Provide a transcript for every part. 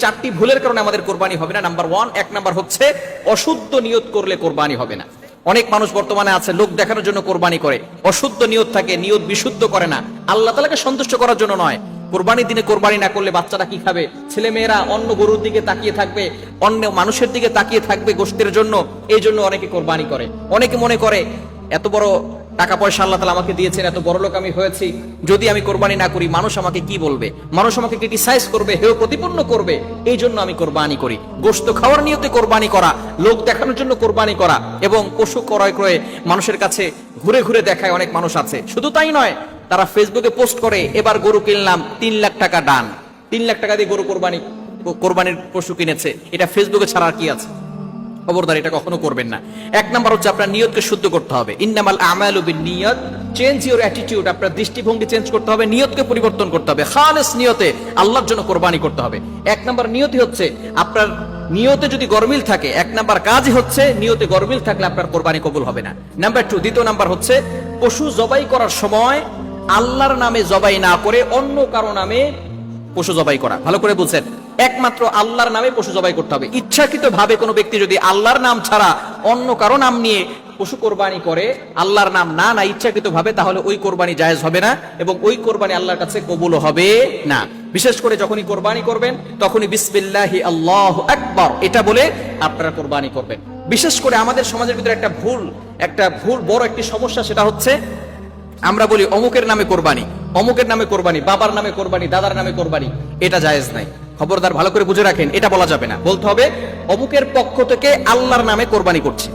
চারটি ভুলের কারণে আমাদের কোরবানি হবে না। নাম্বার ওয়ান এক নাম্বার হচ্ছে অশুদ্ধ নিয়ত করলে কোরবানি হবে না। অনেক মানুষ বর্তমানে আছে, লোক দেখানোর জন্য কোরবানি করে। অশুদ্ধ নিয়ত থাকে, নিয়ত বিশুদ্ধ করে না। আল্লাহ তালাকে সন্তুষ্ট করার জন্য নয়। কোরবানির দিনে কোরবানি না করলে বাচ্চারা কি খাবে? ছেলে মেয়েরা অন্য গরুর দিকে তাকিয়ে থাকবে, অন্য মানুষের দিকে তাকিয়ে থাকবে গোষ্ঠীর জন্য। এই জন্য অনেকে কোরবানি করে। অনেকে মনে করে, এত বড় টাকা পয়সা আল্লাহ তালা আমাকে দিয়েছেন, এত বড় লোক আমি হয়েছি। যদি আমি কোরবানি না করি, মানুষ আমাকে কি বলবে? মানুষ আমাকে ক্রিটিসাইজ করবে হেও প্রতিপন্ন করবে। এই জন্য আমি কোরবানি করি। গোস্ত খাওয়ার নিয়তে কোরবানি করা, লোক দেখানোর জন্য কোরবানি করা এবং পশু ক্রয় ক্রয়ে মানুষের কাছে ঘুরে ঘুরে দেখায় অনেক মানুষ আছে। শুধু তাই নয়, তারা ফেসবুকে পোস্ট করে, এবার গরু কিনলাম, তিন লাখ টাকা ডান তিন লাখ টাকা দিয়ে গরু কোরবানি, কোরবানির পশু কিনেছে। এটা ফেসবুকে ছাড়া কি আছে? খবরদার, এটা কখনো করবেন না। এক নাম্বার হচ্ছে আপনার নিয়তকে শুদ্ধ করতে হবে। ইন্নামাল আমালু নিয়ত। চেঞ্জ ইওর অ্যাটিটিউড আপনার দৃষ্টিভঙ্গি চেঞ্জ করতে হবে, নিয়তকে পরিবর্তন করতে হবে। খালেস নিয়তে আল্লাহর জন্য কোরবানি করতে হবে। এক নাম্বার নিয়তি হচ্ছে আপনার নিয়তে যদি গরমিল থাকে, এক নাম্বার কাজই হচ্ছে নিয়তে গরমিল থাকলে আপনার কোরবানি কবুল হবে না। নাম্বার টু দ্বিতীয় নাম্বার হচ্ছে পশু জবাই করার সময় আল্লাহর নামে জবাই না করে অন্য কারও নামে পশু জবাই করা। ভালো করে বলছেন। একমাত্র আল্লাহর নামে পশু জবাই করতে হবে। ইচ্ছাকৃত ভাবে কোনো ব্যক্তি যদি আল্লাহর নাম ছাড়া অন্য কারও নাম নিয়ে পশু কোরবানি করে, আল্লাহর নাম না না ইচ্ছাকৃত ভাবে তাহলে ওই কোরবানি জায়েজ হবে না এবং ওই কোরবানি আল্লাহর কাছে কবুল হবে না। বিশেষ করে যখনই কোরবানি করবেন, তখনই বিসমিল্লাহি আল্লাহ আকবার, এটা বলে আপনারা কোরবানি করবেন। বিশেষ করে আমাদের সমাজের ভিতরে একটা ভুল একটা ভুল বড় একটি সমস্যা, সেটা হচ্ছে আমরা বলি অমুকের নামে কোরবানি। অমুকের নামে কোরবানি, বাবার নামে কোরবানি, দাদার নামে কোরবানি, এটা জায়েজ নাই। খবরদার, ভালো করে বুঝে রাখেন, এটা বলা যাবে না। বলতে হবে, অমুকের পক্ষ থেকে আল্লাহর নামে কোরবানি করছি।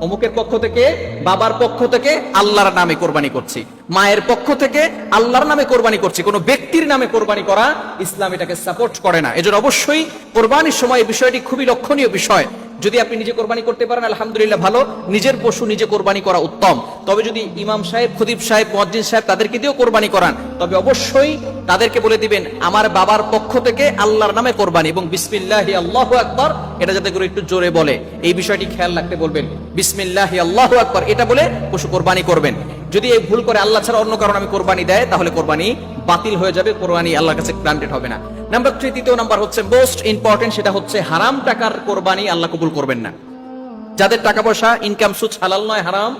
অমুকের পক্ষ থেকে, বাবার পক্ষ থেকে আল্লাহর নামে কোরবানি করছি। মায়ের পক্ষ থেকে আল্লাহর নামে কোরবানি করছি। কোনো ব্যক্তির নামে কোরবানি করা ইসলাম এটাকে সাপোর্ট করে না। এজন্য অবশ্যই কোরবানির সময় এই বিষয়টি খুবই লক্ষণীয় বিষয়। যদি আপনি নিজে কোরবানি করতে পারেন, আলহামদুলিল্লাহ ভালো। নিজের পশু নিজে কোরবানি করা উত্তম। তবে যদি ইমাম সাহেব, খদিব সাহেব মসজিদ সাহেব তাদেরকে দিয়েও কোরবানি করান, তবে অবশ্যই তাদেরকে বলে দিবেন, আমার বাবার পক্ষ থেকে আল্লাহর নামে কোরবানি। এবং বিসমিল্লাহ আল্লাহ আকবর, এটা যাতে করে একটু জোরে বলে। এই বিষয়টি খেয়াল রাখতে বলবেন, বিসমিল্লাহ আল্লাহ আকবর। এটা বলে পশু কোরবানি করবেন। যদি এই ভুল করে আল্লাহ ছাড়া অন্য কারণ আমি কোরবানি দেয়, তাহলে কোরবানি বাতিল হয়ে যাবে, কোরবানি আল্লাহর কাছে গ্রান্টেড হবে না। নাম্বার থ্রি তৃতীয় নাম্বার হচ্ছে মোস্ট ইম্পর্টেন্ট সেটা হচ্ছে হারাম টাকার কোরবানি আল্লাহ কবুল করবেন না। যাদের টাকা পয়সা ইনকাম সুদ হালাল নয়, হারাম,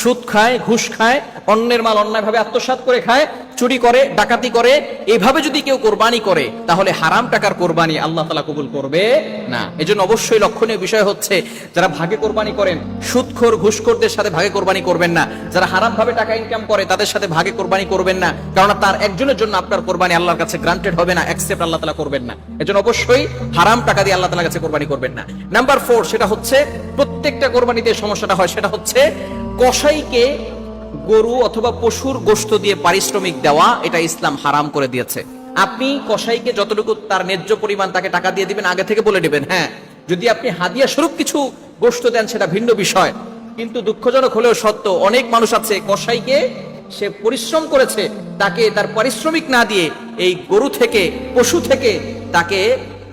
সুদ খায়, ঘুষ খায়, অন্যের মাল অন্যায় ভাবে আত্মসাত করে খায় চুরি করে, ডাকাতি করে এইভাবে যদি কেউ কোরবানি করে, তাহলে হারাম টাকার কোরবানি আল্লাহ তালা কবুল করবে না। এজন্য অবশ্যই লক্ষণীয় বিষয় হচ্ছে, যারা ভাগে কোরবানি করেন, সুদখোর, ঘুষখোরদের সাথে ভাগে কোরবানি করবেন না। যারা হারাম ভাবে টাকা ইনকাম করে, তাদের সাথে ভাগে কোরবানি করবেন না। কারণ তার একজনের জন্য আপনার কোরবানি আল্লাহর কাছে গ্রান্টেড হবে না অ্যাকসেপ্ট আল্লাহ তালা করবেন না। এজন্য অবশ্যই হারাম টাকা দিয়ে আল্লাহ তালার কাছে কোরবানি করবেন না। নাম্বার ফোর সেটা হচ্ছে, প্রত্যেকটা কোরবানিতে সমস্যাটা হয়, সেটা হচ্ছে, কসাইকে গরু অথবা পশুর গোশত দিয়ে পারিশ্রমিক দেওয়া, এটা ইসলাম হারাম করে দিয়েছে। আপনি কসাইকে যতটুকু তার ন্যায্য পরিমাণ তাকে টাকা দিয়ে দিবেন, আগে থেকে বলে দিবেন হ্যাঁ যদি আপনি হাদিয়া স্বরূপ কিছু গোশত দেন, সেটা ভিন্ন বিষয়। কিন্তু দুঃখজনক হলেও সত্য, অনেক মানুষ আছে, কসাইকে সে পরিশ্রম করেছে, তাকে তার পারিশ্রমিক না দিয়ে এই গরু থেকে, পশু থেকে তাকে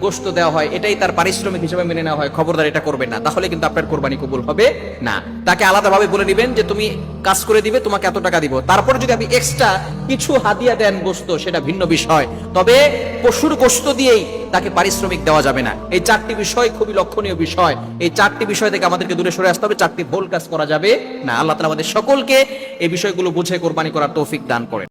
গোস্ত দেওয়া হয়, এটাই তার পারিশ্রমিক হিসেবে মেনে নেওয়া হয়। খবরদার এটা করবেন না। তাহলে কিন্তু আপনার কোরবানি কবুল হবে না। তাকে আলাদাভাবে বলে দিবেন যে, তুমি কাজ করে দিবে, তোমাকে এত টাকা দিব। তারপরে যদি আপনি এক্সট্রা কিছু হাদিয়া দেন গোস্ত সেটা ভিন্ন বিষয়। তবে পশুর গোস্ত দিয়েই তাকে পারিশ্রমিক দেওয়া যাবে না। এই চারটি বিষয় খুবই লক্ষণীয় বিষয়। এই চারটি বিষয় থেকে আমাদেরকে দূরে সরে আসতে হবে। চারটি ভুল কাজ করা যাবে না। আল্লাহ তালা আমাদের সকলকে এই বিষয়গুলো বুঝে কোরবানি করার তৌফিক দান করেন।